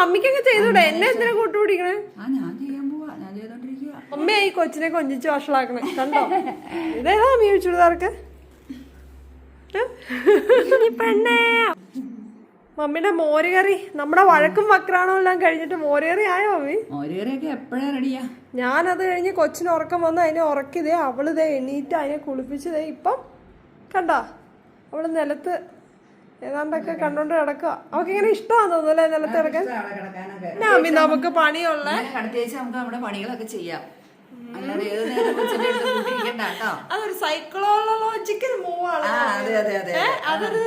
മമ്മിക്കൊക്കെ ചെയ്തൂടെ? എന്നെ എന്തിനാ കൂട്ടുപിടിക്കണേ? ആ ഞാൻ ചെയ്യാൻ പോവാ. ഞാൻ ചെയ്തോണ്ടിരിക്കുക അമ്മ ഈ കൊച്ചിനെ കൊഞ്ചിച്ച് വഷളാക്കണേ. കണ്ടോ? ഇതേതാ അമ്മ ചുരിദാർക്ക്? പെണ്ണേ. മമ്മിയുടെ മോരുകറി നമ്മുടെ വഴക്കും വക്രാണോ എല്ലാം കഴിഞ്ഞിട്ട് മോരുകറി ആയോ മമ്മി മോരുകറിയൊക്കെ എപ്പോഴാ റെഡിയാ? ഞാനത് കഴിഞ്ഞ് കൊച്ചിന് ഉറക്കം വന്ന് അതിനെ ഉറക്കിതേ അവൾ ദേ എണീറ്റ് അതിനെ കുളിപ്പിച്ചതേ ഇപ്പം. കണ്ടാ? അവൾ നിലത്ത് ഏതാണ്ടൊക്കെ കണ്ടോണ്ട് കിടക്കുക അവക്ക് ഇങ്ങനെ ഇഷ്ടമാണെന്ന് തോന്നുന്നല്ലേ നിലത്ത് കിടക്കാൻ? നമുക്ക് പണിയുള്ള കടത്തിയേച്ച് നമുക്ക് നമ്മുടെ പണികളൊക്കെ ചെയ്യാം. അതൊരു സൈക്കോളജിക്കൽ മൂവ് ആണ്. അതൊരു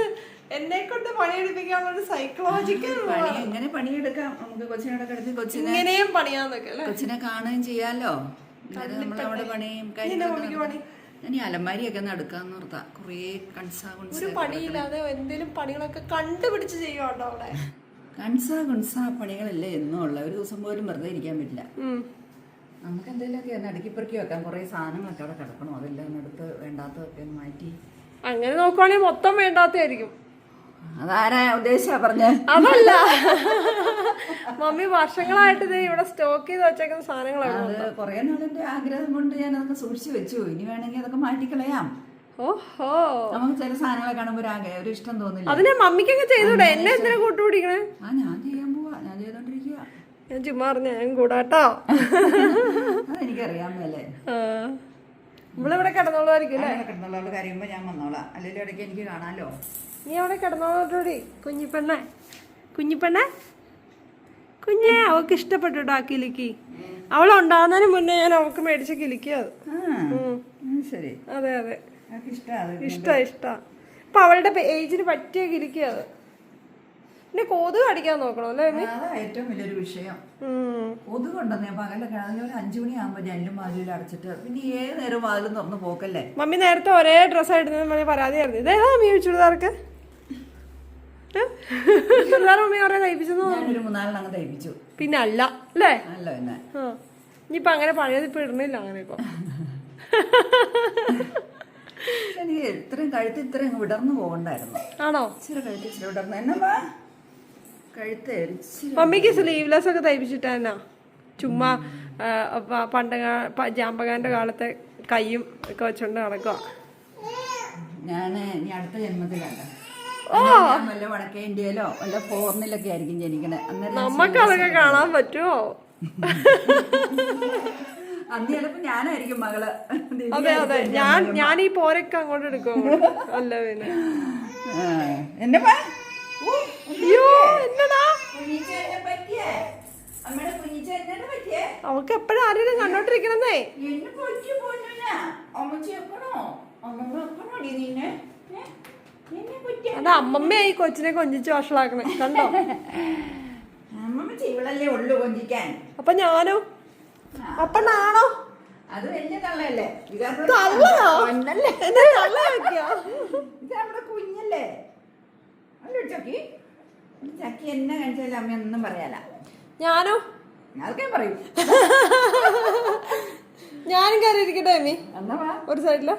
എന്നെ കൊണ്ട് പണിയെടുപ്പിക്കാനുള്ള ഒരു സൈക്കോളജിക്കൽ പണി എങ്ങനെ പണിയെടുക്കാം. നമുക്ക് കൊച്ചിനോട് കിടത്തി കൊച്ചിനെ ഇങ്ങനെയും പണിയാന്നൊക്കെ കൊച്ചിനെ കാണുകയും ചെയ്യാലോ. നമ്മുടെ പണിയും നടത്താം. ഞാൻ ഈ അലമാരിയൊക്കെ നടക്കാന്ന് ഓർത്താ. കുറേ കൺസാ ഒരു പണിയില്ലാതെ എന്തെങ്കിലും പണികളൊക്കെ കണ്ടുപിടിച്ച് ചെയ്യുവാണ്ടോ അവിടെ കൺസാ കൺസാ പണികളല്ലേ എന്നും ഉള്ള. ഒരു ദിവസം പോലും വെറുതെ ഇരിക്കാൻ പറ്റില്ല. നമുക്ക് എന്തെങ്കിലുമൊക്കെ ഒന്ന് അടുക്കിപ്പെറുക്കി വെക്കാം. കുറേ സാധനങ്ങളൊക്കെ അവിടെ കിടക്കണം? അതെല്ലാം എടുത്ത് വേണ്ടാത്തതൊക്കെ ഒന്ന് മാറ്റി. അങ്ങനെ നോക്കുവാണെങ്കിൽ മൊത്തം വേണ്ടാത്തായിരിക്കും അതാരാ ഉദ്ദേശിച്ചാ പറഞ്ഞ? അതല്ല. മമ്മി വർഷങ്ങളായിട്ട് ഇത് ഇവിടെ സ്റ്റോക്ക് ചെയ്ത് വെച്ചേക്കുന്ന സാധനങ്ങളാണ് അത് കുറേ നാളിന്റെ ആഗ്രഹം കൊണ്ട് ഞാൻ അതൊക്കെ സൂക്ഷിച്ചു വെച്ചു. ഇനി വേണമെങ്കിൽ അതൊക്കെ മാറ്റിക്കളയാം. ഓഹോ. നമുക്ക് ചില സാധനങ്ങളെ കാണുമ്പോൾ ഒരു ആഗ്രഹം ഒരു ഇഷ്ടം തോന്നില്ല. അതിനെ മമ്മിക്കൊക്കെ ചെയ്തൂടെ? എന്നെ എന്തിനാ കൂട്ടുപിടിക്കണേ? ആ ഞാൻ ചെയ്യാൻ പോവാ. ഞാൻ ചെയ്തോണ്ടിരിക്കുക ഞാൻ ചുമ്മാ ഞാൻ കൂടാട്ടോ. അതെനിക്കറിയാൻ മേലേ. ആ. കിടന്നോളായിരിക്കും അല്ലേ? കാര്യമ്പോൾ ഞാൻ വന്നോളാം. അല്ലെങ്കിൽ ഇടയ്ക്ക് എനിക്ക് കാണാമല്ലോ നീ അവിടെ കിടന്നോളൂടി കുഞ്ഞിപ്പെണ്ണെ. കുഞ്ഞിപ്പെണ്ണെ? കുഞ്ഞെ അവൾക്ക് ഇഷ്ടപ്പെട്ടു കേട്ടോ ആ കിലിക്ക്. അവൾ ഉണ്ടാകുന്നതിന് മുന്നേ ഞാൻ അവൾക്ക് മേടിച്ച കിലിക്കുക അത്. ശരി. അതെ അതെ. ഇഷ്ട ഇഷ്ട അപ്പൊ അവളുടെ ഏജിന് പറ്റിയ അത്. പിന്നെ കൊതുക് അടിക്കാൻ നോക്കണോ അല്ലേ? അതാ ഏറ്റവും വലിയൊരു വിഷയം. കൊതുക് ഉണ്ടെന്ന് ഞാൻ പകലൊക്കെ അതിന് ഒരു അഞ്ചു മണിയാകുമ്പോൾ ജനലും വാതിലും അടച്ചിട്ട് പിന്നെ ഏത് നേരം വാതിലും തുറന്ന് പോക്കല്ലേ? മമ്മി നേരത്തെ ഒരേ ഡ്രസ്സ് ആയിട്ട് പരാതിയായിരുന്നു. ഇതേതാ മമ്മി ചുരിദാർക്ക്. ഏ? ചുരിദാർ മമ്മി കുറെ തയ്പ്പിച്ചെന്ന് തോന്നുന്നു. ഞാനൊരു മൂന്നാലെണ്ണം അങ്ങ് തയ്പ്പിച്ചു. പിന്നെ അല്ല അല്ലേ? അല്ല പിന്നെ. ആ. ഇനിയിപ്പൊ അങ്ങനെ പഴയത് ഇപ്പൊ ഇടണില്ല അങ്ങനെ ഇപ്പൊ. എനിക്ക് ഇത്രയും കഴുത്ത് ഇത്രയും വിടർന്നു പോകണ്ടായിരുന്നു. ആണോ? ഇച്ചിരി കഴുത്ത് ഇച്ചിരി വിടർന്നു. ഇച്ചിരി മമ്മിക്ക് സ്ലീവ്ലെസ് ഒക്കെ തയ്പ്പിച്ചിട്ടാ ചുമ്മാ പണ്ട ജാമ്പകാന്റെ കാലത്തെ കൈയും ഒക്കെ വെച്ചോണ്ട് നടക്കുക ഞാൻ ഇനി അടുത്ത ജന്മത്തിലല്ല ഞാൻ വല്ല വടക്കേ ഇന്ത്യയിലോ വല്ല ഫോറിനിലൊക്കെ ആയിരിക്കും ജനിക്കണേ. അതൊക്കെ കാണാൻ പറ്റുമോ അന്ന് ചിലപ്പോ ഞാനായിരിക്കും മകൾ. അതെ അതെ. ഞാൻ ഞാൻ ഈ പോരൊക്കെ അങ്ങോട്ട് എടുക്കും. അല്ല പിന്നെ. എന്നെ അവക്ക് എപ്പോഴും ആരെയും കണ്ടോണ്ടിരിക്കണന്നേ? അത് അമ്മമ്മയായി കൊച്ചിനെ കൊഞ്ചിച്ച് വഷളാക്കണേ കണ്ടോ? ഇവളല്ലേ ഉള്ളു കൊഞ്ചിക്കാൻ. അപ്പൊ ഞാനോ? അപ്പൊ നാണോ? അത് വലിയ കള്ളല്ലേ ഇത് നമ്മുടെ കുഞ്ഞല്ലേ? ചക്കി ചക്കി എന്നെ അമ്മ ഒന്നും പറയാല ഞാനോ? പറയും. ഞാനും കയറി ഇരിക്കട്ടെ അമ്മി ഒരു സൈഡിൽ.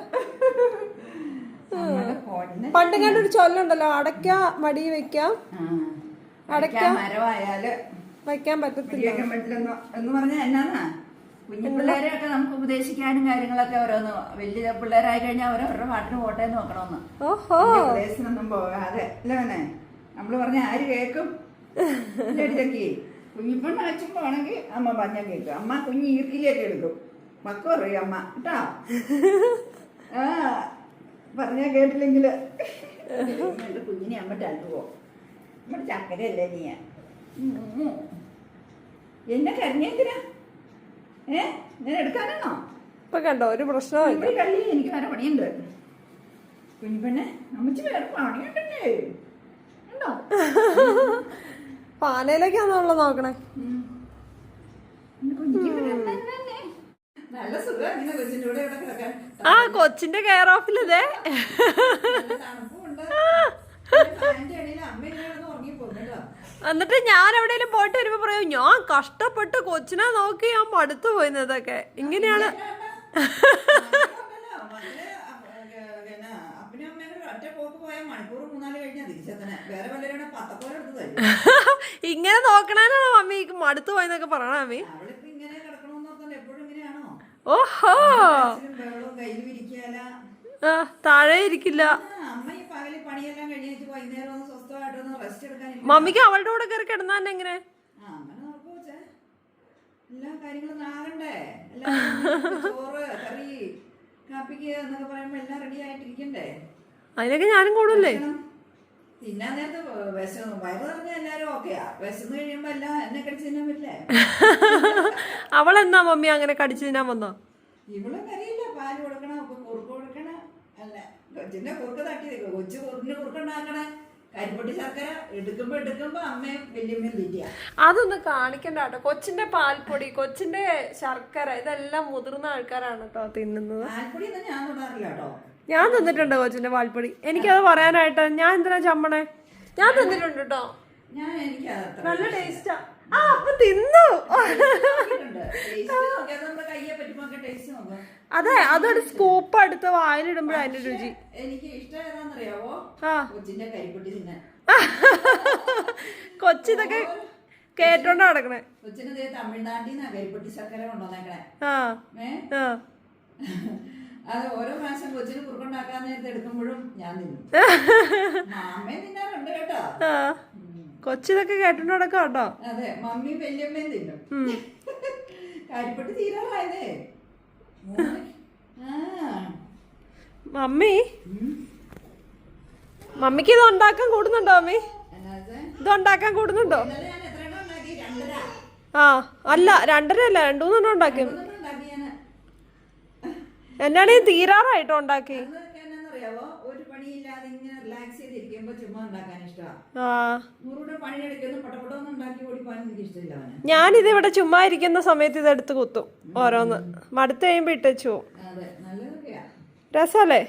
പണ്ട് കണ്ടൊരു ചൊല്ലുണ്ടല്ലോ അടയ്ക്ക മടി വെക്കാം. അടയ്ക്ക മരമായാൽ വയ്ക്കാൻ പറ്റത്തില്ല. എന്ന് പറഞ്ഞാൽ എന്നാന്നാ? കുഞ്ഞു പിള്ളേരെയൊക്കെ നമുക്ക് ഉപദേശിക്കാനും കാര്യങ്ങളൊക്കെ ഓരോന്ന് വലിയ പിള്ളേരായി കഴിഞ്ഞാൽ അവരവരുടെ പാട്ടിന് പോട്ടെ നോക്കണമെന്ന് ഓഹോ. ഉപദേശത്തിനൊന്നും പോകാതെ. അല്ലേ നമ്മൾ നമ്മൾ പറഞ്ഞ ആര് കേക്കും? ചെടിച്ചക്കി കുഞ്ഞിപ്പെണ്ണ ആണെങ്കിൽ അമ്മ പറഞ്ഞ കേൾക്കും അമ്മ കുഞ്ഞ് ഈർക്കിലേക്ക് എടുക്കും. മക്ക പറയും അമ്മ കേട്ടാ? ആ പറഞ്ഞാ കേട്ടില്ലെങ്കിൽ. എന്റെ കുഞ്ഞിനെ അമ്മ തല്ലുവോ നമ്മുടെ ചക്കരയല്ലേ നീ. എന്നെ കരഞ്ഞെന്തിനാ ഏ? ഞാൻ എടുക്കാനാണോ? ഇപ്പൊ കണ്ടോ ഒരു ഇവിടെ കള്ളി എനിക്ക് വേറെ പണിയുണ്ട്. കുഞ്ഞിപ്പെണ്ണെ അമ്മച്ചി വേറെ പണിയുണ്ടല്ലേ? ഉണ്ടോ? പാനയിലേക്കാണല്ലോ നോക്കണേ. ആ കൊച്ചിന്റെ കെയർ ഓഫിലതേ പിന്നെ അമ്മ എന്നിട്ട് ഞാൻ എവിടെയെങ്കിലും പോയിട്ട് വരുമ്പോ പറയും ഞാൻ കഷ്ടപ്പെട്ട് കൊച്ചിനെ നോക്കി ഞാൻ മടുത്തു പോയിരുന്നതൊക്കെ ഇങ്ങനെയാണ്. ഇങ്ങനെ നോക്കണേനാണോ മമ്മി? മടുത്തു പോയെന്നൊക്കെ പറയണ മമ്മി? ഓഹോ. താഴെ ഇരിക്കില്ല. മമ്മിക്ക് അവളുടെ കൂടെ കയറി കിടന്നാ എങ്ങനെ? എല്ലാ കാര്യങ്ങളും എല്ലാം ചോറ് കറി കാപ്പിക്ക് എന്നൊക്കെ പറയുമ്പോ എല്ലാം റെഡി ആയിട്ടിരിക്കണ്ടേ? അതിനൊക്കെ ഞാനും കൂടല്ലേ തിന്നാൻ നേരത്തെ വിശന്നു വയറ് നിറഞ്ഞ എല്ലാരും ഓക്കെയാ. വിശന്ന് കഴിയുമ്പോ എല്ലാം എന്നെ കടിച്ചു തിന്നാൻ പറ്റില്ലേ? അവളെന്നാ മമ്മി അങ്ങനെ കടിച്ചു തിന്നാൻ വന്നോ? ഇവളും കറിയില്ല. പാൽ കൊടുക്കണം കുറുക്ക് കൊടുക്കണം. അല്ല? കുറുക്ക് നിൽക്കും കൊച്ചു കുറുക്കിന് കുറുക്കുണ്ടാക്കണേ കരിപ്പൊട്ടി ശർക്കര എടുക്കുമ്പോ എടുക്കുമ്പോ അമ്മയും വല്യമ്മയും തീറ്റിയ അതൊന്ന് കാണിക്കണ്ട കേട്ടോ. കൊച്ചിന്റെ പാൽപ്പൊടി കൊച്ചിന്റെ ശർക്കര ഇതെല്ലാം മുതിർന്ന ആൾക്കാരാണ് കേട്ടോ തിന്നുന്നത്. പാൽപ്പൊടി ഒന്നും ഞാൻ തൊടാറില്ല കേട്ടോ ഞാൻ തന്നിട്ടുണ്ട് കൊച്ചിന്റെ പാൽപ്പൊടി. എനിക്കത് പറയാനായിട്ട് ഞാൻ എന്തിനാ ചമ്മണേ? ഞാൻ തന്നിട്ടുണ്ട് കേട്ടോ ഞാൻ എനിക്ക് നല്ല ടേസ്റ്റാ. ആ അപ്പൊ തിന്നു കയ്യെ പറ്റുമ്പോ ടേസ്റ്റ് നോക്കാം അതെ അതൊരു സ്കൂപ്പ് എടുത്ത് വായിലിടുമ്പോഴാ അതിന്റെ രുചി. എനിക്ക് ഇഷ്ടം ഏതാന്നറിയാവോ ആ. കൊച്ചിന്റെ തിന്നാൻ. കൊച്ചിതൊക്കെ കേട്ടോണ്ടാ നടക്കണേ. കൊച്ചിന് ദേ തമിഴ്നാട്ടിൽ നിന്നാ കരിപ്പൊട്ടി ശർക്കര കൊണ്ടുവന്നേക്കണേ. ആ. ഏ? ആ. അത് ഓരോ പ്രാവശ്യം കൊച്ചിന് കുറുക്കുണ്ടാക്കാൻ നേരത്തെ എടുക്കുമ്പോഴും ഞാൻ തിന്നും. തിന്നാറുണ്ട് കേട്ടോ. കൊച്ചിതൊക്കെ കേട്ടോണ്ട് നടക്കാം കേട്ടോ. അതെ മമ്മി വല്യമ്മയും തിന്നും. കരിപ്പട്ടി തീരാറായതേ. മമ്മി. മമ്മിക്ക് ഇത് ഉണ്ടാക്കാൻ കൂടുന്നുണ്ടോ മമ്മി? ഇത്? ഉണ്ടാക്കാൻ കൂടുന്നുണ്ടോ? ആ അല്ല രണ്ടര അല്ല രണ്ടു മൂന്നെണ്ണം ഉണ്ടാക്കി എന്നാണ് തീരാറായിട്ടോ ഉണ്ടാക്കി? പണിയില്ലാതെ ഇങ്ങനെ റിലാക്സ് ചെയ്തിരിക്കുമ്പോ ചുമ്മാ ഉണ്ടാക്കാൻ ഇഷ്ടമാണ് ആ. നൂറുകൂടെ പണിയെടുക്കുന്നു പട്ടപ്പെട്ടൊന്നും ഉണ്ടാക്കി ഓടിപ്പോകാൻ എനിക്ക് ഇഷ്ടമില്ല അവന്. ഞാനിത് ഇവിടെ ചുമ്മാ ഇരിക്കുന്ന സമയത്ത് ഇതെടുത്ത് കുത്തും ഓരോന്ന്. മടുത്ത് കഴിയുമ്പോ ഇട്ടു രസല്ലേ?